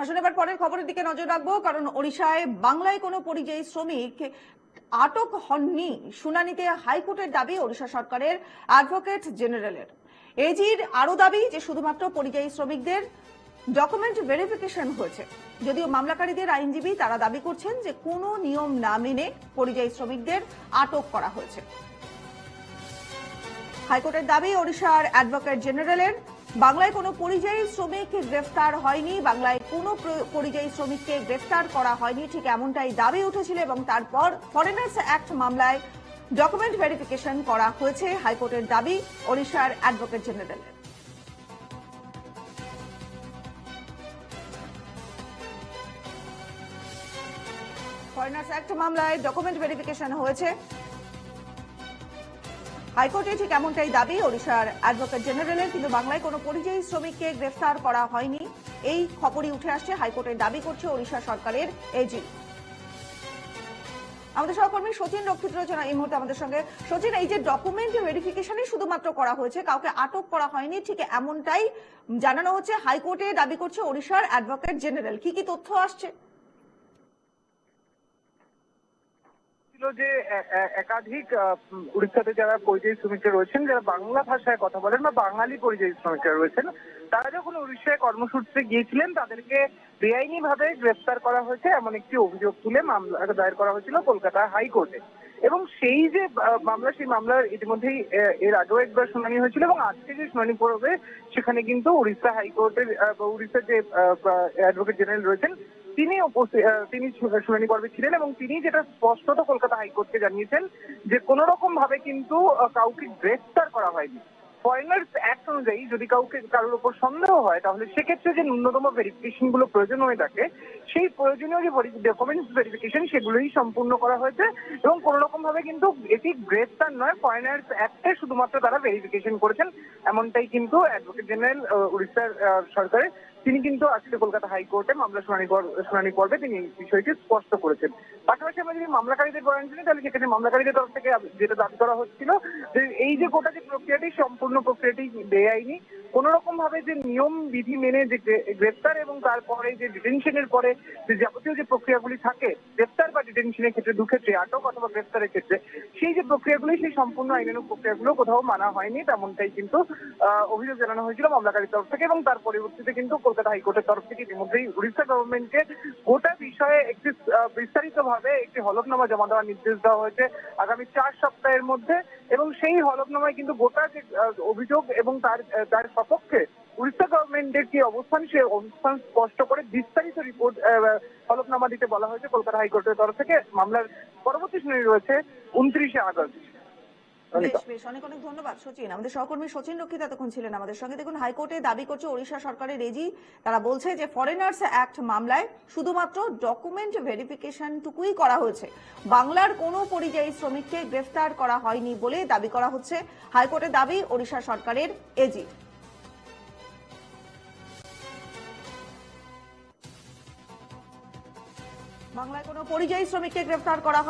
আসলে এবার পরের খবরের দিকে নজর রাখব, কারণ ওড়িশায় বাংলায় কোনো পরিযায়ী শ্রমিক আটক হননি শুনানিতে হাইকোর্টের দাবি ওড়িশা সরকারের অ্যাডভোকেট জেনারেলের। এজির আরও দাবি যে শুধুমাত্র পরিযায়ী শ্রমিকদের ডকুমেন্ট ভেরিফিকেশন হয়েছে। যদিও মামলাকারীদের আইনজীবী তারা দাবি করছেন যে কোনো নিয়ম না মেনে পরিযায়ী শ্রমিকদের আটক করা হয়েছে। হাইকোর্টের দাবি ওড়িশার অ্যাডভোকেট জেনারেলের বাংলায় কোনো পরিযায়ী শ্রমিক গ্রেফতার হয়নি, বাংলায় কোনো পরিযায়ী শ্রমিককে গ্রেফতার করা হয়নি, ঠিক এমনটাই দাবি উঠেছিল এবং তারপর ফরেনার্স অ্যাক্ট মামলায় ডকুমেন্ট ভেরিফিকেশন করা হয়েছে হাইকোর্টের দাবি ওড়িশার অ্যাডভোকেট জেনারেলের ফরেনার্স অ্যাক্ট মামলায় ডকুমেন্ট ভেরিফিকেশন হয়েছে। হাইকোর্টে ঠিক এমনটাই দাবি। ওড়িশার অ্যাডভোকেট জেনারেলের, কিন্তু বাংলায় কোনো পরিযায়ী শ্রমিককে গ্রেফতার করা হয়নি। এই খবরই উঠে আসছে, হাইকোর্টের দাবি করছে ওড়িশা সরকারের এজি। আমাদের সহকর্মী সচিন রক্ষিত রচনা এই মুহূর্তে আমাদের সঙ্গে সচিন, এই যে ডকুমেন্ট ভেরিফিকেশনই শুধুমাত্র করা হয়েছে, কাউকে আটক করা হয়নি, ঠিক এমনটাই জানানো হচ্ছে, হাইকোর্টে দাবি করছে ওড়িশার অ্যাডভোকেট জেনারেল। কি কি তথ্য আসছে? ছিল যে একাধিক উড়িষ্যাতে যারা পরিযায়ী শ্রমিকরা রয়েছেন, যারা বাংলা ভাষায় কথা বলেন বা বাঙালি পরিযায়ী শ্রমিকরা রয়েছেন, তারা যখন উড়িষ্যায় কর্মসূত্রে গিয়েছিলেন, তাদেরকে বেআইনি ভাবে গ্রেফতার করা হয়েছে, এমন একটি অভিযোগ তুলে মামলা দায়ের করা হয়েছিল কলকাতা হাইকোর্টে। এবং সেই যে মামলা, সেই মামলার ইতিমধ্যেই এর আগেও একবার শুনানি হয়েছিল এবং আজকে যে শুনানি পড়বে সেখানে কিন্তু উড়িষ্যা হাইকোর্টের উড়িষ্যার যে অ্যাডভোকেট জেনারেল রয়েছেন, তিনি তিনি শুনানি পর্বে ছিলেন এবং তিনি যেটা স্পষ্টত কলকাতা হাইকোর্টকে জানিয়েছেন যে কোন রকম ভাবে কিন্তু কাউকে গ্রেফতার করা হয়নি। ফরেনার্স অ্যাক্ট অনুযায়ী যদি কাউকে, কারোর উপর সন্দেহ হয়, তাহলে সেক্ষেত্রে যে ন্যূনতম ভেরিফিকেশনগুলো প্রয়োজন হয়ে থাকে, সেই প্রয়োজনীয় যে ডকুমেন্টস ভেরিফিকেশন সেগুলোই সম্পূর্ণ করা হয়েছে এবং কোন রকম ভাবে কিন্তু এটি গ্রেফতার নয় ফরেনার্স অ্যাক্টে শুধুমাত্র তারা ভেরিফিকেশন করেছেন, এমনটাই কিন্তু অ্যাডভোকেট জেনারেল উড়িষ্যার সরকারের তিনি কিন্তু আজকে কলকাতা হাইকোর্টে মামলা শুনানি শুনানি পর্বে তিনি বিষয়টি স্পষ্ট করেছেন। পাশাপাশি আমরা যদি মামলাকারীদের বয়ান শুনি, তাহলে সেখানে মামলাকারীদের তরফ থেকে যেটা দাবি করা হচ্ছিল যে এই যে গোটা যে প্রক্রিয়াটি, সম্পূর্ণ প্রক্রিয়াটি বেআইনি কোন রকম ভাবে যে নিয়ম, বিধি মেনে যে গ্রে- গ্রেফতার এবং তারপরে যে ডিটেনশনের পরে যে যাবতীয় যে প্রক্রিয়াগুলি থাকে, গ্রেপ্তার বা ডিটেনশনের ক্ষেত্রে দু ক্ষেত্রে আটক অথবা গ্রেপ্তারের ক্ষেত্রে, সেই যে প্রক্রিয়াগুলি, সেই সম্পূর্ণ আইনানুগ প্রক্রিয়াগুলো কোথাও মানা হয়নি, তেমনটাই কিন্তু অভিযোগ জানানো হয়েছিল মামলাকারীর তরফ থেকে এবং তার পরবর্তীতে কিন্তু কলকাতা হাইকোর্টের তরফ থেকে ইতিমধ্যেই উড়িষ্যা গভর্নমেন্টকে গোটা বিষয়ে একটি বিস্তারিত ভাবে একটি হলফনামা জমা দেওয়ার নির্দেশ দেওয়া হয়েছে আগামী চার সপ্তাহের মধ্যে এবং সেই হলফনামায় কিন্তু গোটা যে অভিযোগ এবং তার তার সপক্ষে উড়িষ্যা গভর্নমেন্টের কি অবস্থান, সে অবস্থান স্পষ্ট করে বিস্তারিত রিপোর্ট হলফনামা দিতে বলা হয়েছে কলকাতা হাইকোর্টের তরফ থেকে মামলার পরবর্তী শুনানি রয়েছে উনত্রিশে আগস্ট। বেশ বেশ অনেক অনেক ধন্যবাদ সচিন। আমাদের সহকর্মী সচিন রক্ষিত এতক্ষণ ছিলেন আমাদের সঙ্গে। দেখুন হাইকোর্টে দাবি করছে ওড়িশা সরকারের এজি তারা বলছে যে ফরেনার্স অ্যাক্ট মামলায় শুধুমাত্র ডকুমেন্ট ভেরিফিকেশন টুকুই করা হয়েছে। বাংলার কোনো পরিযায়ী শ্রমিককে গ্রেফতার করা হয়নি বলে দাবি করা হচ্ছে। হাইকোর্টের দাবি ওড়িশা সরকারের এজি বাংলায় কোনো পরিযায়ী শ্রমিককে গ্রেফতার করা হয়